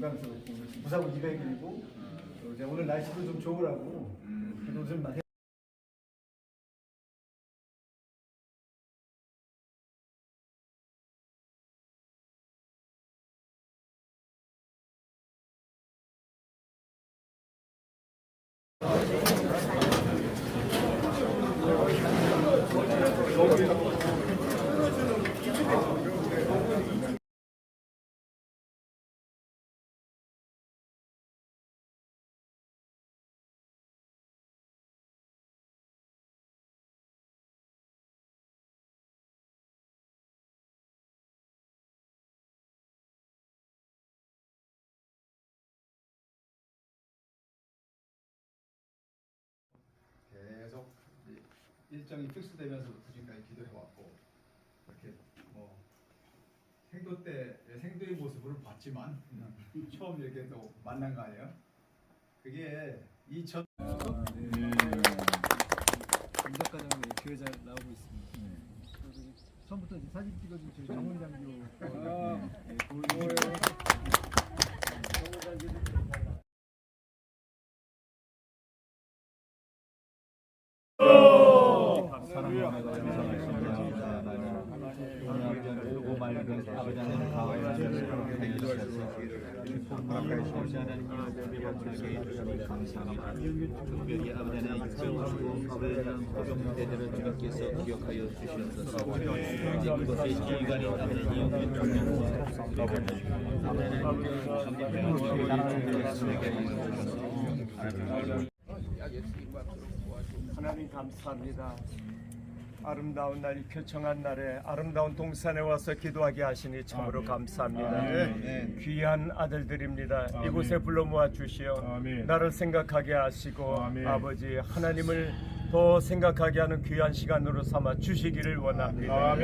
영광스럽고 무사고 200일이고 이제 오늘 날씨도 좀 좋으라고 기도 좀 많이 계속 일정이 필수되면서부터 지금까지 기도해 왔고 이렇게 뭐 생도 때 생도의 모습을 봤지만 처음 이렇게 또 만난 거 아니에요? 그게 2000 감독과정에 교회 잘 나오고 있습니다. 그래서 처음부터 사진 찍어준 저희 정원 장교 네, 보여 주시니 감사합니다. 아름다운 날, 이 표청한 날에 아름다운 동산에 와서 기도하게 하시니 참으로 감사합니다. 귀한 아들들입니다. 이곳에 불러 모아 주시어 나를 생각하게 하시고 아버지 하나님을 더 생각하게 하는 귀한 시간으로 삼아 주시기를 원합니다.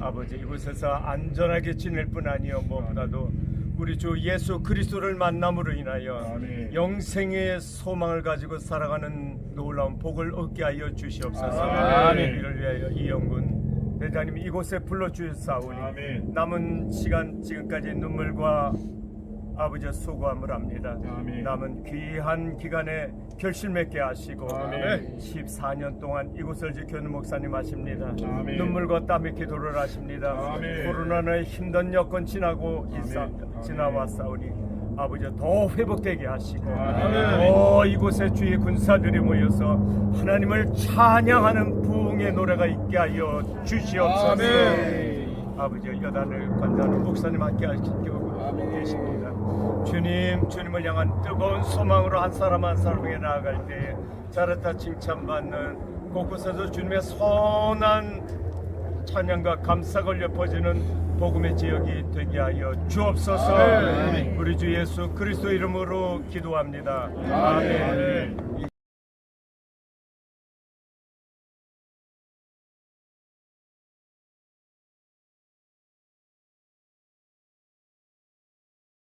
아버지 이곳에서 안전하게 지낼 뿐 아니요 무엇보다도 우리 주 예수 그리스도를 만남으로 인하여 영생의 소망을 가지고 살아가는 놀라운 복을 얻게 하여 주시옵소서. 이를 위하여 이영군 대장님 이곳에 불러 주사오니 남은 시간 지금까지 눈물과 아버지 수고함을 합니다. 남은 귀한 기간에 결실 맺게 하시고 14년 동안 이곳을 지켜는 목사님 하십니다. 눈물과 땀의 기도를 하십니다. 코로나의 힘든 여건 지나고 있사, 지나왔사오니 아버지 더 회복되게 하시고 더 이곳에 주의 군사들이 모여서 하나님을 찬양하는 부흥의 노래가 있게 하여 주시옵소서. 아 버지 여단을 관장하는 목사님 함께 하시고 계십니다. 주님, 주님을 향한 뜨거운 소망으로 한 사람 한 사람 에게 나아갈 때 자르다 칭찬받는 곳곳에서 주님의 선한 찬양과 감사 걸려 퍼지는 복음의 지역이 되게 하여 주옵소서. 우리 주 예수 그리스도 이름으로 기도합니다. 아멘.